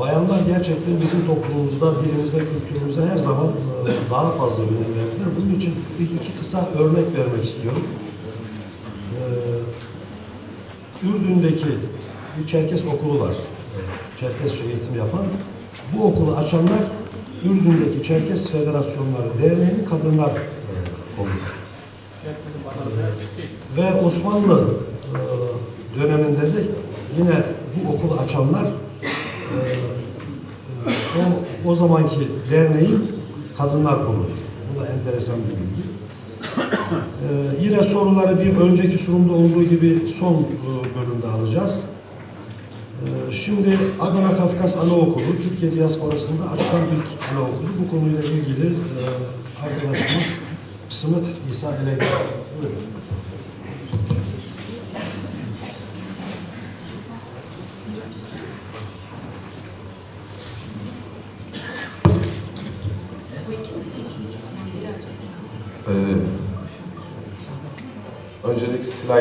bayanlar gerçekten bizim toplumumuzda, dilimizde, kültürümüzde her zaman e, daha fazla önem verdiler. Bunun için iki kısa örnek vermek istiyorum. E, Ürdün'deki bir Çerkes okulu var. E, Çerkesçe eğitim yapan. Bu okulu açanlar Ürdün'deki Çerkes Federasyonları Derneği'nin kadınlar komitesi. Ve Osmanlı döneminde de yine bu okulu açanlar o, zamanki derneğin kadınlar kuruludur. Bu da enteresan bir bilgi. E, yine soruları bir önceki sunumda olduğu gibi son e, bölümde alacağız. E, şimdi Adana Kafkas Anaokulu, Türkiye diasporasında açılan ilk anaokulu. Bu konuyla ilgili e, arkadaşımız Sımıt İsa Elektra. Buyurun. Ee,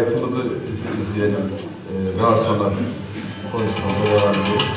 slaytımızı izleyelim. Daha sonra konuşmamıza devam ediyoruz.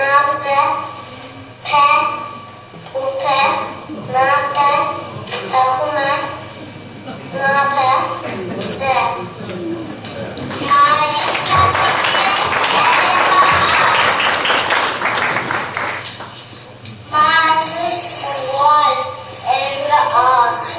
நவச ப உப மாப பகும மாப ஜ March is the world the earth.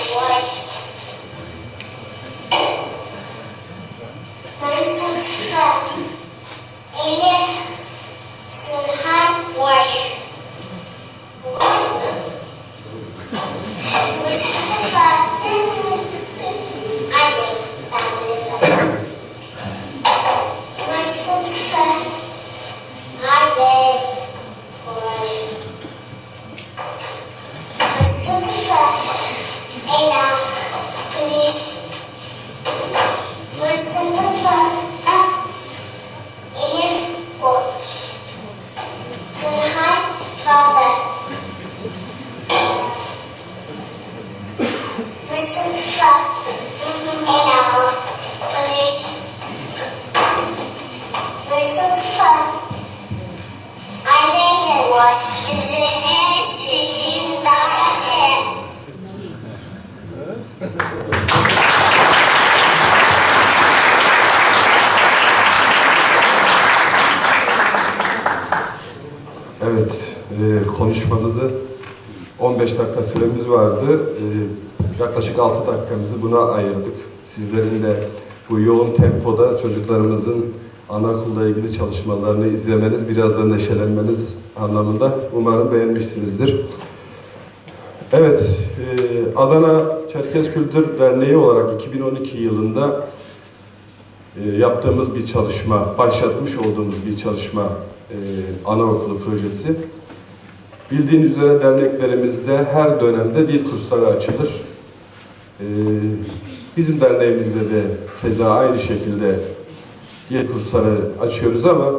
Agora sim. Mustafa. Ela. Please. Mustafa. Anneyle var. Üzerine şekin daha Evet, e, konuşmamızı 15 dakika süremiz vardı. E, yaklaşık 6 dakikamızı buna ayırdık. Sizlerin de bu yoğun tempoda çocuklarımızın anaokulda ilgili çalışmalarını izlemeniz, biraz da neşelenmeniz anlamında umarım beğenmişsinizdir. Evet, e, Adana Çerkez Kültür Derneği olarak 2012 yılında e, yaptığımız bir çalışma, başlatmış olduğumuz bir çalışma e, anaokulu projesi. Bildiğiniz üzere derneklerimizde her dönemde dil kursları açılır. E, bizim derneğimizde de keza aynı şekilde dil kursları açıyoruz ama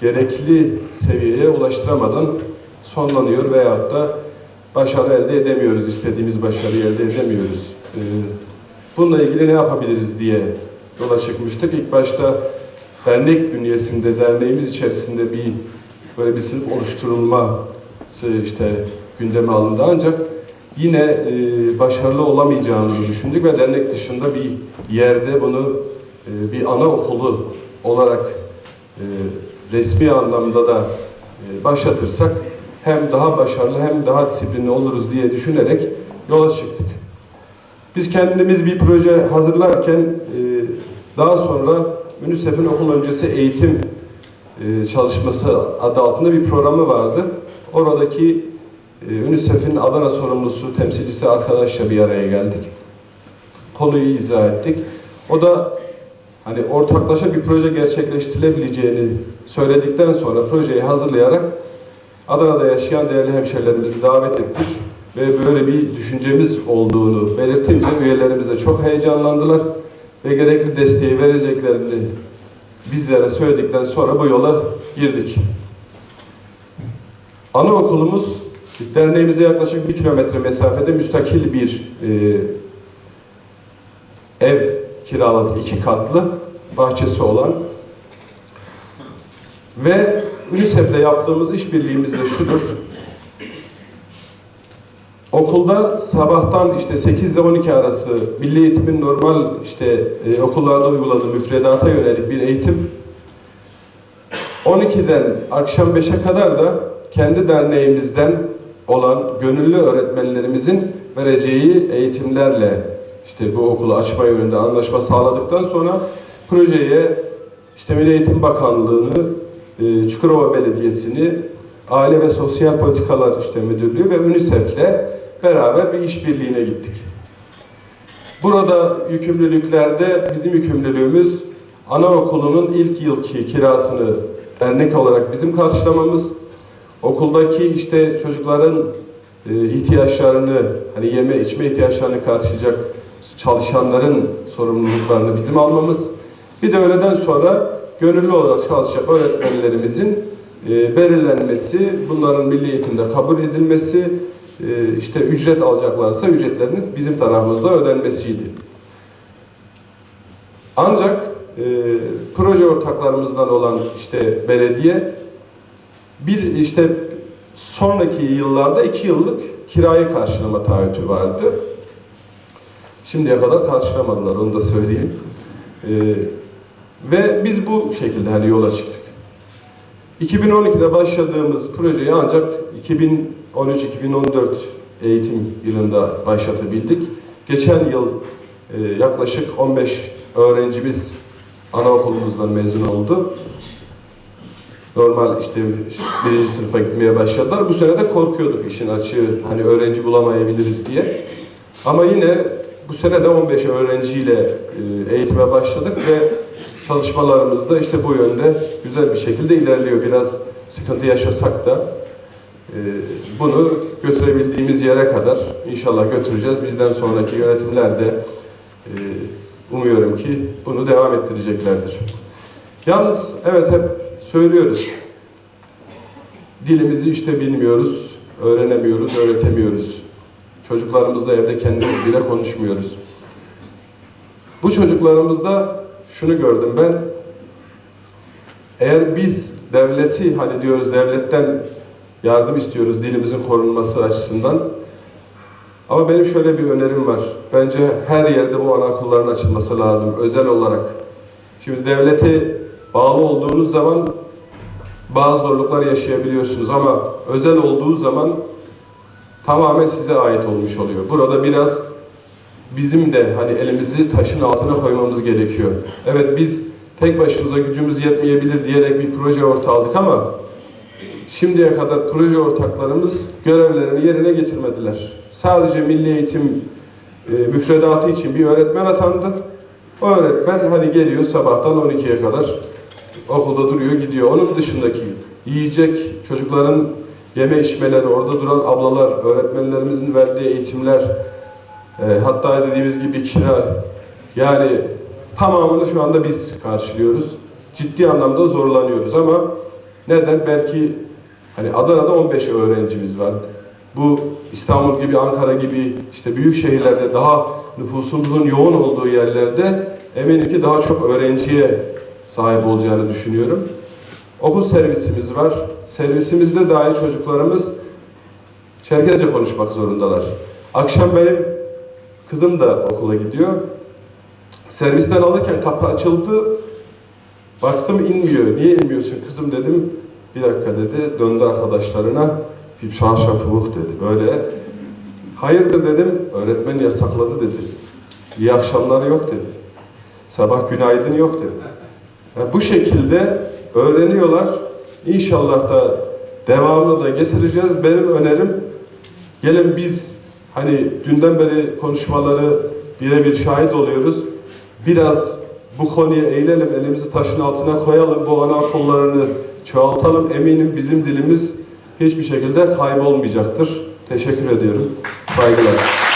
gerekli seviyeye ulaştıramadan sonlanıyor veyahut da başarı elde edemiyoruz, istediğimiz başarıyı elde edemiyoruz. E, bununla ilgili ne yapabiliriz diye yola çıkmıştık. İlk başta dernek bünyesinde, derneğimiz içerisinde bir böyle bir sınıf oluşturulması işte gündeme alındı ancak yine e, başarılı olamayacağımızı düşündük ve dernek dışında bir yerde bunu e, bir anaokulu olarak e, resmi anlamda da e, başlatırsak hem daha başarılı hem daha disiplinli oluruz diye düşünerek yola çıktık. Biz kendimiz bir proje hazırlarken e, daha sonra UNICEF'in okul öncesi eğitim e, çalışması adı altında bir programı vardı. Oradaki UNICEF'in Adana sorumlusu, temsilcisi arkadaşla bir araya geldik. Konuyu izah ettik. O da hani ortaklaşa bir proje gerçekleştirilebileceğini söyledikten sonra projeyi hazırlayarak Adana'da yaşayan değerli hemşerilerimizi davet ettik ve böyle bir düşüncemiz olduğunu belirtince üyelerimiz de çok heyecanlandılar ve gerekli desteği vereceklerini bizlere söyledikten sonra bu yola girdik. Anaokulumuz derneğimize yaklaşık bir kilometre mesafede müstakil bir e, ev kiraladık, iki katlı, bahçesi olan ve UNICEF'le yaptığımız işbirliğimiz de şudur. Okulda sabahtan işte 8 ile 12 arası milli eğitimin normal işte e, okullarda uyguladığı müfredata yönelik bir eğitim. 12'den akşam 5'e kadar da kendi derneğimizden olan gönüllü öğretmenlerimizin vereceği eğitimlerle işte bu okulu açma yönünde anlaşma sağladıktan sonra projeye işte Milli Eğitim Bakanlığı'nı, e, Çukurova Belediyesi'ni, Aile ve Sosyal Politikalar işte Müdürlüğü ve UNICEF'le beraber bir işbirliğine gittik. Burada yükümlülüklerde bizim yükümlülüğümüz anaokulunun ilk yılki kirasını dernek olarak bizim karşılamamız, okuldaki işte çocukların e, ihtiyaçlarını, hani yeme içme ihtiyaçlarını karşılayacak çalışanların sorumluluklarını bizim almamız, bir de öğleden sonra gönüllü olarak çalışacak öğretmenlerimizin e, belirlenmesi, bunların milli eğitimde kabul edilmesi, e, işte ücret alacaklarsa ücretlerinin bizim tarafımızda ödenmesiydi. Ancak proje ortaklarımızdan olan işte belediye bir işte sonraki yıllarda iki yıllık kirayı karşılama taahhütü vardı. Şimdiye kadar karşılamadılar onu da söyleyeyim. E, ve biz bu şekilde hani yola çıktık. 2012'de başladığımız projeyi ancak 2013-2014 eğitim yılında başlatabildik. Geçen yıl e, yaklaşık 15 öğrencimiz anaokulumuzdan mezun oldu. Normal işte birinci sınıfa gitmeye başladılar. Bu sene de korkuyorduk işin açığı hani öğrenci bulamayabiliriz diye. Ama yine bu sene de 15 öğrenciyle e, eğitime başladık ve çalışmalarımız da işte bu yönde güzel bir şekilde ilerliyor. Biraz sıkıntı yaşasak da e, bunu götürebildiğimiz yere kadar inşallah götüreceğiz. Bizden sonraki yönetimler de e, umuyorum ki bunu devam ettireceklerdir. Yalnız evet hep söylüyoruz. Dilimizi işte bilmiyoruz, öğrenemiyoruz, öğretemiyoruz. Çocuklarımızla evde kendimiz bile konuşmuyoruz. Bu çocuklarımızda şunu gördüm ben. Eğer biz devleti hani diyoruz devletten yardım istiyoruz dilimizin korunması açısından. Ama benim şöyle bir önerim var. Bence her yerde bu anaokulların açılması lazım özel olarak. Şimdi devlete bağlı olduğunuz zaman bazı zorluklar yaşayabiliyorsunuz ama özel olduğu zaman tamamen size ait olmuş oluyor. Burada biraz bizim de hani elimizi taşın altına koymamız gerekiyor. Evet biz tek başımıza gücümüz yetmeyebilir diyerek bir proje ortağı ama şimdiye kadar proje ortaklarımız görevlerini yerine getirmediler. Sadece milli eğitim e, müfredatı için bir öğretmen atandı. O öğretmen hani geliyor sabahtan 12'ye kadar okulda duruyor gidiyor. Onun dışındaki yiyecek çocukların yeme içmeleri, orada duran ablalar, öğretmenlerimizin verdiği eğitimler, e, hatta dediğimiz gibi kira, yani tamamını şu anda biz karşılıyoruz. Ciddi anlamda zorlanıyoruz ama neden? Belki hani Adana'da 15 öğrencimiz var. Bu İstanbul gibi, Ankara gibi işte büyük şehirlerde daha nüfusumuzun yoğun olduğu yerlerde eminim ki daha çok öğrenciye sahip olacağını düşünüyorum. Okul servisimiz var. Servisimizde dahi çocuklarımız Çerkezce konuşmak zorundalar. Akşam benim kızım da okula gidiyor. Servisten alırken kapı açıldı. Baktım inmiyor. Niye inmiyorsun kızım dedim. Bir dakika dedi. Döndü arkadaşlarına. Bir şarşafılık dedi. Böyle. Hayırdır dedim. Öğretmen yasakladı dedi. İyi akşamlar yok dedi. Sabah günaydın yok dedi. Yani bu şekilde öğreniyorlar. İnşallah da devamını da getireceğiz. Benim önerim gelin biz hani dünden beri konuşmaları birebir şahit oluyoruz. Biraz bu konuya eğilelim, elimizi taşın altına koyalım, bu anaokullarını çoğaltalım. Eminim bizim dilimiz hiçbir şekilde kaybolmayacaktır. Teşekkür ediyorum. Saygılar.